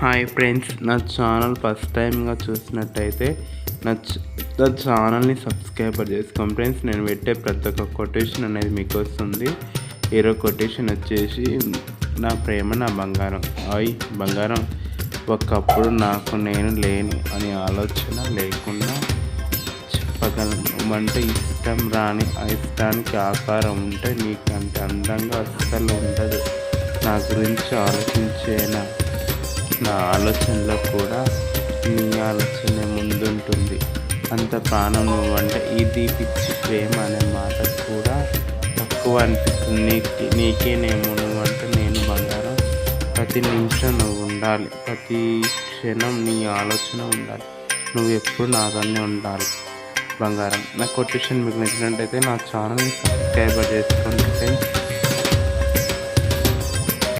Hi friends నా channel first టైంగా చూసినట్టయితే నా నా ఛానల్ని సబ్స్క్రైబర్ చేసుకోండి ఫ్రెండ్స్ నేను పెట్టే ప్రతి ఒక్క కొటేషన్ అనేది మీకు వస్తుంది హీరో కొటేషన్ వచ్చేసి నా ప్రేమ నా బంగారం. అయ్ బంగారం. ఒకప్పుడు నాకు నేను లేను అనే ఆలోచన లేకుండా చెప్పగలను అంటే ఇష్టం రాని ఆ ఇష్టానికి ఆకారం ఉంటే నీకంటే అందంగా అస్సలు ఉండదు. నా గురించి ఆలోచించేనా? నా ఆలోచనలో కూడా నీ ఆలోచనే ముందుంటుంది. అంత ప్రాణం నువ్వంటే ఇది పిచ్చి ప్రేమ అనే మాట కూడా తక్కువ అనిపిస్తుంది. నీకు నీకేనేమో నువ్వంటే నేను బంగారం. ప్రతి నిమిషం నువ్వు ఉండాలి. ప్రతి క్షణం నీ ఆలోచన ఉండాలి. నువ్వు ఎప్పుడు నాతోనే ఉండాలి. బంగారం. నా కొటేషన్ మీకు నచ్చినట్టయితే నా ఛానల్ని సబ్స్క్రైబర్ చేసుకోండి ఫ్రెండ్స్